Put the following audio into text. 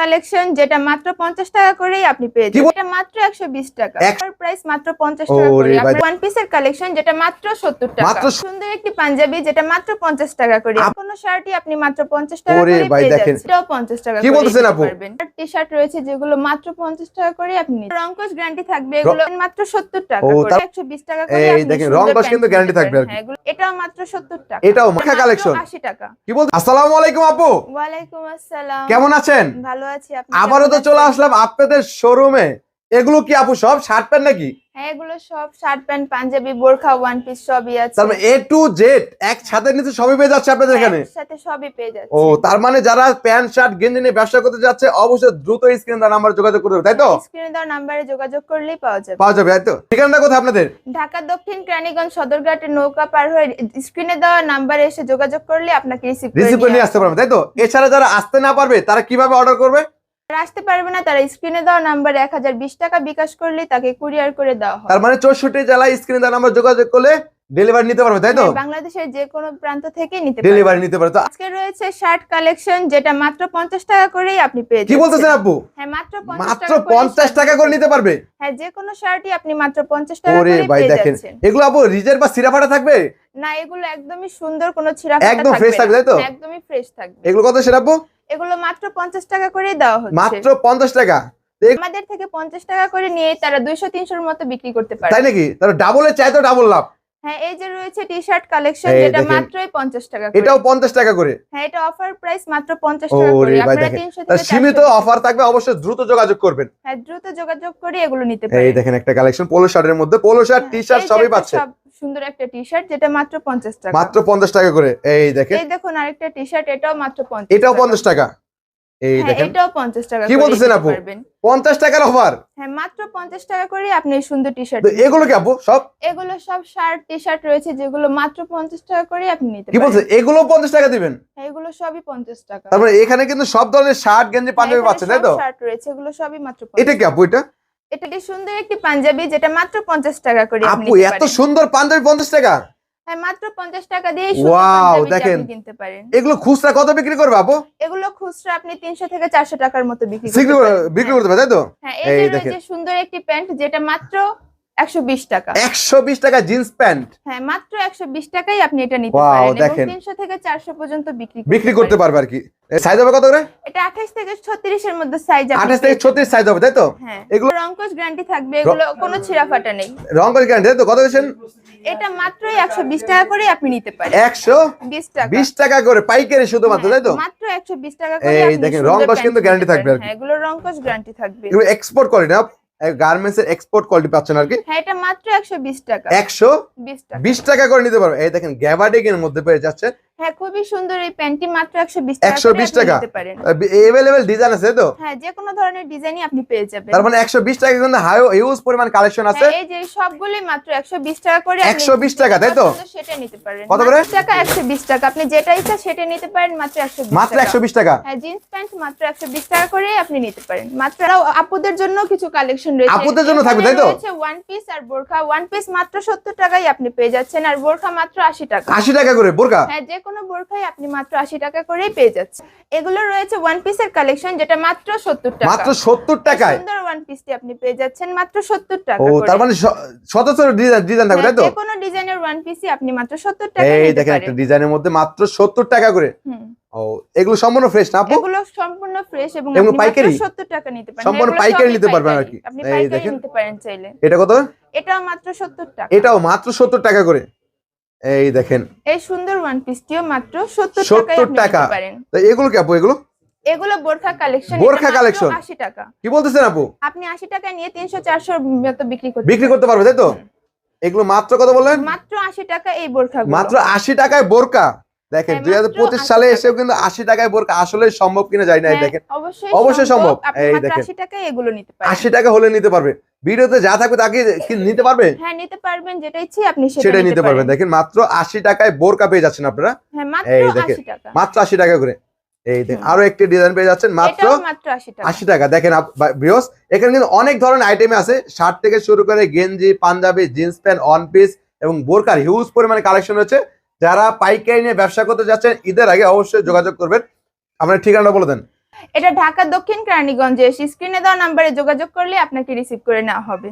Collection যেটা মাত্র পঞ্চাশ টাকা করেই আপনি পেয়ে যাবেন। এটা মাত্র একশো বিশ টাকা। এক- প্রাইস মাত্র পঞ্চাশ টাকা করে ভাই। ওয়ান পিসের কালেকশন যেটা মাত্র সত্তর টাকা। মাত্র সুন্দর একটি পাঞ্জাবি যেটা মাত্র পঞ্চাশ টাকা করে কোনো শার্টই আপনি মাত্র পঞ্চাশ টাকা করে পেয়ে। যাচ্ছেন এটাও পঞ্চাশ টাকা কি বলতেছেন আপু? টি শার্ট রয়েছে যেগুলো মাত্র পঞ্চাশ টাকা করে আপনি নিতে রঙ্কশ গ্যারান্টি থাকবে। এগুলো মাত্র সত্তর টাকা করে। তার- একশো বিশ টাকা করে এই দেখেন, রংকশ কিন্তু নিতে guarantee থাকবে আর। হ্যাঁ, এটাও মাত্র সত্তর টাকা। এটাও মাখা কালেকশন আশি টাকা। কি বল আসসালামু আলাইকুম আপু। ওয়ালাইকুম আসসালাম। কেমন আছেন? ভালো আছি আবারও তো চলে আসলাম আপনাদের শোরুমে এগুলো কি আপু সব শার্ট প্যান্ট নাকি? হ্যাঁ এগুলো সব শার্ট প্যান্ট পাঞ্জাবি বোরখা ওয়ান পিস সবই আছে। তার মানে এ টু জেড এক ছাদের নিচে সবই পেয়ে যাচ্ছে আপনাদের এখানে? একসাথে সবই পেয়ে যাচ্ছে। ও তার মানে যারা প্যান্ট শার্ট গেঞ্জি নিয়ে ব্যবসা করতে যাচ্ছে অবশ্যই দ্রুত স্ক্রিন তার নাম্বার যোগাযোগ করবে তাই তো? স্ক্রিনে দেওয়া নাম্বারে যোগাযোগ করলেই পাওয়া যাবে। পাওয়া যাবে তাই তো? ঠিকানাটা কোথায় আপনাদের? ঢাকা দক্ষিণ কেরানীগঞ্জ সদরঘাটে নৌকা পার হয়ে স্ক্রিনে দেওয়া নাম্বারে এসে যোগাযোগ করলে আপনাকে রিসিভ রিসিভ করে নিয়ে আসতে পারবে তাই তো? এছাড়া যারা আসতে না পারবে তারা কীভাবে অর্ডার করবে? আসতে পারবে না তারা স্ক্রিনে দেওয়া নাম্বারে এক হাজার বিশ টাকা বিকাশ করলে তাকে কুরিয়ার করে দেওয়া হয়। তার মানে চৌষট্টি জেলায় স্ক্রিনে তার নাম্বার যোগাযোগ করলে ডেলিভারি নিতে পারবে তাই তো? হ্যাঁ, বাংলাদেশের যে কোনো প্রান্ত থেকে নিতে ডেলিভারি নিতে পারবে আজকে রয়েছে শার্ট কালেকশন যেটা মাত্র পঞ্চাশ টাকা করেই আপনি পেয়ে কি বলতেছেন আপু? হ্যাঁ মাত্র 50 মাত্র টাকা করে টাকা নিতে পারবে? হ্যাঁ যে কোনো শার্টই আপনি মাত্র পঞ্চাশ টাকা করে ভাই পেয়ে দেখেন। এগুলো আপু রিজের বা সিরাফাটা থাকবে? না এগুলো একদমই সুন্দর কোনো ছিঁড়া একদম fresh থাকবে, তাই তো? একদমই ফ্রেশ থাকবে। এগুলো কত এগুলো মাত্র পঞ্চাশ টাকা করেই দেওয়া হচ্ছে। মাত্র পঞ্চাশ টাকা। আমাদের থেকে পঞ্চাশ টাকা করে নিয়ে তারা দুইশো তিনশোর মতো বিক্রি করতে পারে। তাই নাকি? তাহলে ডাবলের চাই তো ডাবল লাভ। হ্যাঁ এই যে রয়েছে টি শার্ট কালেকশন যেটা মাত্রই পঞ্চাশ টাকা করে। এটাও পঞ্চাশ টাকা করে। হ্যাঁ এটা অফার প্রাইস মাত্র পঞ্চাশ টাকা করে। আপনারা দেখেন। তিনশো তার থেকে সীমিত অফার থাকবে অবশ্যই দ্রুত যোগাযোগ করবেন। হ্যাঁ দ্রুত যোগাযোগ করে এগুলো নিতে এই দেখেন একটা কালেকশন পোলো শার্টের মধ্যে পোলো শার্ট টি শার্ট সবই পাচ্ছে। সুন্দর একটা টি শার্ট যেটা মাত্র পঞ্চাশ টাকা। মাত্র পঞ্চাশ টাকা করে। এই দেখেন। এই দেখুন আরেকটা টি শার্ট এটাও মাত্র পঞ্চাশ এটাও টাকা। পঞ্চাশ টাকা। এই হ্যাঁ দেখেন। এটাও পঞ্চাশ টাকা কি বলতেছেন আপু? পারবেন। পঞ্চাশ টাকার অফার হ্যাঁ মাত্র পঞ্চাশ টাকা করে আপনি এই সুন্দর টি শার্ট এগুলো কি আপু? সব? এগুলো সব শার্ট টি শার্ট রয়েছে যেগুলো মাত্র পঞ্চাশ টাকা করে আপনি নিতে কি বলছে? এগুলো পঞ্চাশ টাকা দিবেন? হ্যাঁ, এগুলো সবই পঞ্চাশ টাকা। তারপরে এখানে কিন্তু সব ধরনের শার্ট গেঞ্জি পাঞ্জাবি পাচ্ছেন তাই তো? শার্ট রয়েছে এগুলো সবই মাত্র এটা কি আপু এটা? এটা কি সুন্দর একটি পাঞ্জাবি যেটা মাত্র পঞ্চাশ টাকা করে আপনি আপু এত সুন্দর পাঞ্জাবি পঞ্চাশ টাকা হ্যাঁ মাত্র পঞ্চাশ টাকা দিয়ে সুন্দর দেখেন। কিনতে পারেন এগুলো খুচরা কত বিক্রি করবে আপু এগুলো খুচরা আপনি তিনশো থেকে চারশো টাকার মতো বিক্রি করতে। বিক্রি। করতে পারেন তাই তো হ্যাঁ এই এই যে সুন্দর একটি প্যান্ট যেটা মাত্র একশো বিশ টাকা। একশো বিশ টাকা জিন্স প্যান্ট? হ্যাঁ মাত্র একশো বিশ টাকাই আপনি এটা নিতে পারেন এবং থেকে চারশো পর্যন্ত বিক্রি বিক্রি করতে পারবে আর কি। সাইজ হবে কত করে? এটা আঠাশ থেকে ছত্রিশের মধ্যে সাইজ আঠাশ থেকে ছত্রিশ সাইজ হবে তাই তো? হ্যাঁ এগুলো- রংকশ গ্যারান্টি থাকবে এগুলো কোনো ছিঁড়া নেই। রং গ্যারান্টি তাই তো? কত দিয়েছেন? এটা মাত্রই একশো বিশ টাকা করে আপনি নিতে পারেন। একশো বিশ টাকা বিশ টাকা। করে পাইকারি শুধুমাত্র তাই তো? হ্যাঁ, মাত্র একশো বিশ টাকা করে এই দেখেন, রংকশ কিন্তু নিতে guarantee থাকবে। আর কি। হ্যাঁ এগুলো রংকশ গ্যারান্টি থাকবে। এগুলো এক্সপোর্ট কোয়ালিটি না গার্মেন্টস এর এক্সপোর্ট কোয়ালিটি পাচ্ছেন আর কি? হ্যাঁ এটা মাত্র একশো বিশ টাকা। একশো বিশ টাকা। বিশ টাকা করে নিতে পারবে এই দেখেন গ্যাবাডিং এর মধ্যে পেয়ে যাচ্ছে হ্যাঁ খুবই সুন্দর এই প্যান্টটি মাত্র একশো বিশ টাকা 120 টাকা? এভেলেবেল ডিজাইন আছে তো? হ্যাঁ যে কোনো ধরনের ডিজাইনই আপনি পেয়ে যাবেন। তার মানে একশো বিশ টাকা কিন্তু হাই ইউজ পরিমাণ কালেকশন আছে। হ্যাঁ, এই যে সবগুলোই মাত্র একশো বিশ টাকা করে 120 টাকা, তাই তো? সেটা নিতে পারেন। কত করে? টাকা একশো বিশ টাকা। আপনি যেটা ইচ্ছা সেটা নিতে পারেন মাত্র একশো মাত্র একশো বিশ টাকা? হ্যাঁ জিন্স প্যান্ট মাত্র একশো বিশ টাকা করে আপনি নিতে পারেন। মাত্র আপুদের জন্য কিছু কালেকশন রয়েছে। আপুদের জন্য থাকবে, তাই তো? ওয়ান পিস আর বোরখা। ওয়ান পিস মাত্র সত্তর টাকায় আপনি পেয়ে যাচ্ছেন আর বোরখা মাত্র আশি টাকা। আশি টাকা করে বোরকা হ্যাঁ যে কোনো বোরখাই আপনি মাত্র আশি টাকা করেই পেয়ে যাচ্ছেন। এগুলো রয়েছে ওয়ান পিসের কালেকশন যেটা মাত্র সত্তর টাকা। মাত্র সত্তর টাকায়? সুন্দর ওয়ান পিসটি আপনি পেয়ে যাচ্ছেন মাত্র সত্তর টাকা ও তার মানে শত ডিজাইন ডিজাইন থাকবে তাই তো? হ্যাঁ, কোনো ডিজাইনের ওয়ান পিসই আপনি মাত্র সত্তর টাকা এই দেখেন একটা ডিজাইনের মধ্যে মাত্র সত্তর টাকা করে। ও এগুলো সম্পূর্ণ ফ্রেশ না আপু? এগুলো সম্পূর্ণ ফ্রেশ এবং আপনি মাত্র পাইকারি? 70 টাকা নিতে পারেন। সম্পূর্ণ পাইকারি নিতে পারবেন আর কি। আপনি পাইকারি নিতে পারেন চাইলে। এটা কত? এটাও মাত্র 70 টাকা। এটাও মাত্র সত্তর টাকা করে। এই দেখেন। এই সুন্দর ওয়ান পিসটিও মাত্র 70 70 টাকায় আপনি টাকা। পারেন। তো এগুলো কি আপু এগুলো? এগুলো বোরখা কালেকশন বোরখা collection? 80 টাকা। কি বলতেছেন আপু? আপনি 80 টাকা নিয়ে 300 400 মতো বিক্রি করতে বিক্রি করতে পারবে তাই তো? এগুলো মাত্র কত বললেন? মাত্র 80 টাকা এই বোরখা মাত্র আশি টাকায় বোরকা দেখেন হ্যাঁ, দুই হাজার পঁচিশ সালে। এসেও কিন্তু আশি টাকায় বোরকা আসলে সম্ভব কিনা জানি না এই দেখেন। হ্যাঁ, অবশ্যই অবশ্যই সম্ভব। এই দেখেন। 80 টাকায় এগুলো নিতে পারেন। আশি টাকা হলে নিতে পারবে। ভিডিওতে যা থাকবে তাকে কি নিতে পারবে? হ্যাঁ নিতে পারবেন যেটা ইচ্ছে আপনি সেটাই নিতে পারবেন। দেখেন মাত্র আশি টাকায় বোরকা পেয়ে যাচ্ছেন আপনারা। হ্যাঁ মাত্র 80 টাকা। মাত্র আশি টাকা করে। এই দেখেন আরও একটি ডিজাইন পেয়ে যাচ্ছেন মাত্র এটাও মাত্র 80 টাকা। আশি টাকা। দেখেন বৃহস এখানে কিন্তু অনেক ধরনের আইটেম আছে। শার্ট থেকে শুরু করে গেঞ্জি panjabi jeans pant one piece এবং বোরকার হিউজ পরিমাণে কালেকশন রয়েছে। যারা পাইকারি নিয়ে ব্যবসা করতে যাচ্ছেন ঈদের আগে অবশ্যই যোগাযোগ করবেন। আপনার ঠিকানাটা বলে দেন। এটা ঢাকা দক্ষিণ কেরানীগঞ্জে। স্ক্রিনে দেওয়া নাম্বারে যোগাযোগ করলে আপনাকে রিসিভ করে নেওয়া হবে।